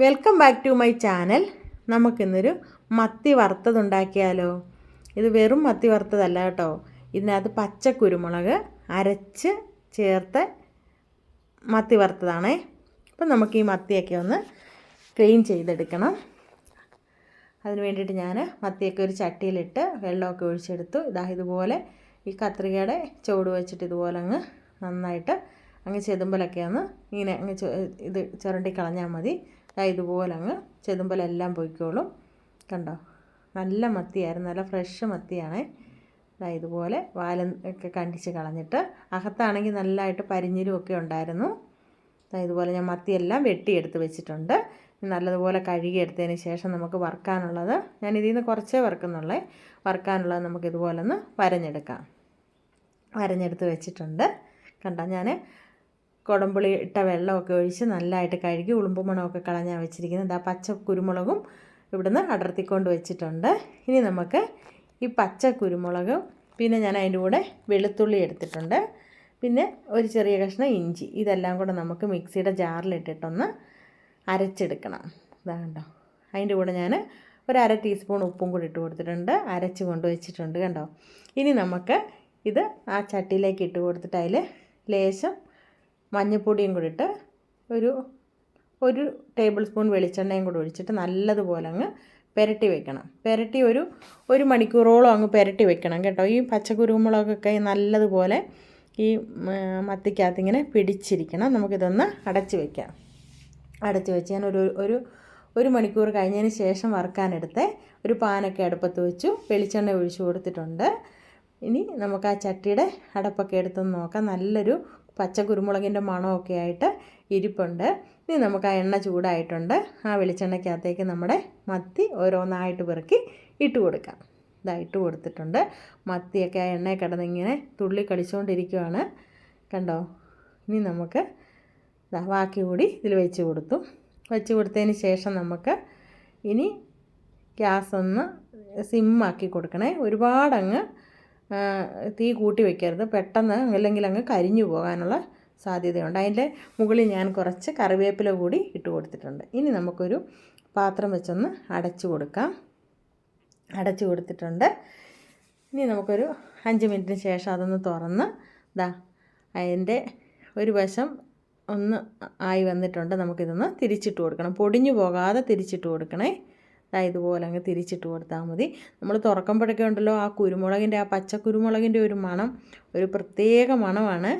Welcome back to my channel നമുക്കിന്നൊരു മത്തി വറുത്തതുണ്ടാക്കിയാലോ? ഇത് വെറും മത്തി വറുത്തതല്ല കേട്ടോ. ഇതിനകത്ത് പച്ച കുരുമുളക് അരച്ച് ചേർത്ത് മത്തി വറുത്തതാണേ. അപ്പം നമുക്ക് ഈ മത്തിയൊക്കെ ഒന്ന് ക്ലീൻ ചെയ്തെടുക്കണം. അതിന് വേണ്ടിയിട്ട് ഞാൻ മത്തിയൊക്കെ ഒരു ചട്ടിയിലിട്ട് വെള്ളമൊക്കെ ഒഴിച്ചെടുത്തു. ഇതാ ഇതുപോലെ ഈ കത്രികയുടെ ചുവട് വെച്ചിട്ട് ഇതുപോലെ അങ്ങ് നന്നായിട്ട് അങ്ങ് ചെതുമ്പലൊക്കെ ഒന്ന് ഇങ്ങനെ അങ്ങ് ഇത് ചുരണ്ടി കളഞ്ഞാൽ മതി. ഇതുപോലെ അങ്ങ് ചെതുമ്പലെല്ലാം പൊയ്ക്കോളും. കണ്ടോ? നല്ല മത്തിയായിരുന്നു. നല്ല ഫ്രഷ് മത്തിയാണേ. ഇതുപോലെ വാലം ഒക്കെ കണ്ടിച്ച് കളഞ്ഞിട്ട് അകത്താണെങ്കിൽ നല്ലതായിട്ട് പരിഞ്ഞിലും ഒക്കെ ഉണ്ടായിരുന്നു. ഇതുപോലെ ഞാൻ മത്തിയെല്ലാം വെട്ടിയെടുത്ത് വെച്ചിട്ടുണ്ട്. നല്ലതുപോലെ കഴുകിയെടുത്തതിന് ശേഷം നമുക്ക് വറുക്കാനുള്ളത് ഞാൻ ഇതിൽ നിന്ന് കുറച്ചേ വറുക്കുന്നുള്ളേ. വറുക്കാനുള്ളത് നമുക്ക് ഇതുപോലെ ഒന്ന് വരഞ്ഞെടുക്കാം. വരഞ്ഞെടുത്ത് വെച്ചിട്ടുണ്ട്. കണ്ടോ? ഞാൻ കുടംപുളി ഇട്ട വെള്ളമൊക്കെ ഒഴിച്ച് നല്ലതായിട്ട് കഴുകി ഉളുമ്പുമണമൊക്കെ കളഞ്ഞാൽ വെച്ചിരിക്കുന്നത്. ആ പച്ച കുരുമുളകും ഇവിടുന്ന് അടർത്തിക്കൊണ്ട് വെച്ചിട്ടുണ്ട്. ഇനി നമുക്ക് ഈ പച്ച കുരുമുളകും പിന്നെ ഞാൻ അതിന്റെ കൂടെ വെളുത്തുള്ളി എടുത്തിട്ടുണ്ട്. പിന്നെ ഒരു ചെറിയ കഷ്ണം ഇഞ്ചി. ഇതെല്ലാം കൂടെ നമുക്ക് മിക്സിയുടെ ജാറിലിട്ടിട്ടൊന്ന് അരച്ചെടുക്കണം. ഇതാ കണ്ടോ? അതിന്റെ കൂടെ ഞാൻ ഒരു അര ടീസ്പൂൺ ഉപ്പും കൂടി ഇട്ട് കൊടുത്തിട്ടുണ്ട്. അരച്ച് കൊണ്ട് വെച്ചിട്ടുണ്ട് കണ്ടോ? ഇനി നമുക്ക് ഇത് ആ ചട്ടിയിലേക്ക് ഇട്ട് കൊടുത്തിട്ട് അതിൽ ലേശം മഞ്ഞൾപ്പൊടിയും കൂടി ഇട്ട് ഒരു ഒരു ടേബിൾ സ്പൂൺ വെളിച്ചെണ്ണയും കൂടി ഒഴിച്ചിട്ട് നല്ലതുപോലെ അങ്ങ് പുരട്ടി വെക്കണം. പുരട്ടി ഒരു ഒരു മണിക്കൂറോളം അങ്ങ് പുരട്ടി വെക്കണം കേട്ടോ. ഈ പച്ചക്കുരുമുളകൊക്കെ നല്ലതുപോലെ ഈ മത്തിക്കകത്ത് ഇങ്ങനെ പിടിച്ചിരിക്കണം. നമുക്കിതൊന്ന് അടച്ച് വെക്കാം. അടച്ച് വെച്ച് ഞാൻ ഒരു ഒരു ഒരു മണിക്കൂർ കഴിഞ്ഞതിന് ശേഷം വറുക്കാനെടുത്ത് ഒരു പാനൊക്കെ അടുപ്പത്ത് വെച്ചു. വെളിച്ചെണ്ണ ഒഴിച്ചു കൊടുത്തിട്ടുണ്ട്. ഇനി നമുക്ക് ആ ചട്ടിയുടെ അടപ്പൊക്കെ എടുത്തൊന്ന് നോക്കാം. നല്ലൊരു പച്ച കുരുമുളകിന്റെ മണമൊക്കെ ആയിട്ട് ഇരിപ്പുണ്ട്. ഇനി നമുക്ക് ആ എണ്ണ ചൂടായിട്ടുണ്ട്. ആ വെളിച്ചെണ്ണയ്ക്കകത്തേക്ക് നമ്മുടെ മത്തി ഓരോന്നായിട്ട് പെറുക്കി ഇട്ട് കൊടുക്കാം. ഇതാ ഇട്ട് കൊടുത്തിട്ടുണ്ട്. മത്തിയൊക്കെ ആ എണ്ണയിൽ കിടന്നിങ്ങനെ തുള്ളി കളിച്ചുകൊണ്ടിരിക്കുകയാണ് കണ്ടോ? ഇനി നമുക്ക് ഇതാ ബാക്കി കൂടി ഇതിൽ വെച്ച് കൊടുത്തു. വെച്ച് കൊടുത്തതിന് ശേഷം നമുക്ക് ഇനി ഗ്യാസ് ഒന്ന് സിമ്മാക്കി കൊടുക്കണേ. ഒരുപാടങ്ങ് തീ കൂട്ടി വെക്കരുത്. പെട്ടെന്ന് അല്ലെങ്കിൽ അങ്ങ് കരിഞ്ഞു പോകാനുള്ള സാധ്യതയുണ്ട്. അതിന്റെ മുകളിൽ ഞാൻ കുറച്ച് കറിവേപ്പില കൂടി ഇട്ട് കൊടുത്തിട്ടുണ്ട്. ഇനി നമുക്കൊരു പാത്രം വെച്ചൊന്ന് അടച്ചു കൊടുക്കാം. അടച്ചു കൊടുത്തിട്ടുണ്ട്. ഇനി നമുക്കൊരു അഞ്ച് മിനിറ്റിന് ശേഷം അതൊന്ന് തുറന്ന് ദാ അതിന്റെ ഒരു വശം ഒന്ന് ആയി വന്നിട്ടുണ്ട്. നമുക്കിതൊന്ന് തിരിച്ചിട്ട് കൊടുക്കണം. പൊടിഞ്ഞു പോകാതെ തിരിച്ചിട്ട് കൊടുക്കണേ. ഇതുപോലെ അങ്ങ് തിരിച്ചിട്ട് കൊടുത്താൽ മതി. നമ്മൾ തുറക്കുമ്പോഴൊക്കെ ഉണ്ടല്ലോ ആ കുരുമുളകിന്റെ ആ പച്ച കുരുമുളകിന്റെ ഒരു മണം ഒരു പ്രത്യേക മണമാണ്.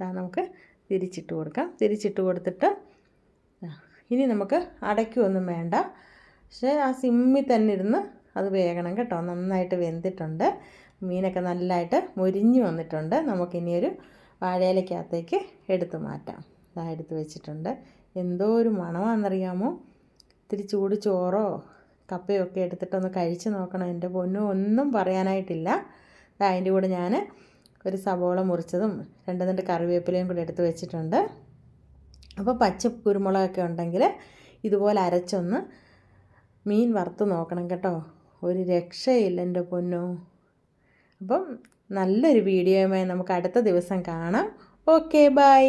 ദാ നമുക്ക് തിരിച്ചിട്ട് കൊടുക്കാം. തിരിച്ചിട്ട് കൊടുത്തിട്ട് ഇനി നമുക്ക് അടയ്ക്കൊന്നും വേണ്ട. പക്ഷേ ആ സിമ്മിൽ തന്നെ ഇരുന്ന് അത് വേകണം കേട്ടോ. നന്നായിട്ട് വെന്തിട്ടുണ്ട്. മീനൊക്കെ നല്ലതായിട്ട് മുരിഞ്ഞു വന്നിട്ടുണ്ട്. നമുക്കിനിയൊരു വാഴയിലക്കകത്തേക്ക് എടുത്തു മാറ്റാം. ഇതാ എടുത്ത് വെച്ചിട്ടുണ്ട്. എന്തോ ഒരു മണമാണെന്നറിയാമോ? ഇത്തിരി ചൂട് ചോറോ കപ്പയൊക്കെ എടുത്തിട്ടൊന്ന് കഴിച്ച് നോക്കണം. എന്റെ പൊന്നും ഒന്നും പറയാനായിട്ടില്ല. അതിന്റെ കൂടെ ഞാൻ ഒരു സവോള മുറിച്ചതും രണ്ട് രണ്ട് കറിവേപ്പിലയും കൂടി എടുത്ത് വെച്ചിട്ടുണ്ട്. അപ്പോൾ പച്ച കുരുമുളകൊക്കെ ഉണ്ടെങ്കിൽ ഇതുപോലെ അരച്ചൊന്ന് മീൻ വറുത്ത് നോക്കണം കേട്ടോ. ഒരു രക്ഷയില്ല എന്റെ പൊന്നു. അപ്പം നല്ലൊരു വീഡിയോയുമായി നമുക്ക് അടുത്ത ദിവസം കാണാം. Okay bye.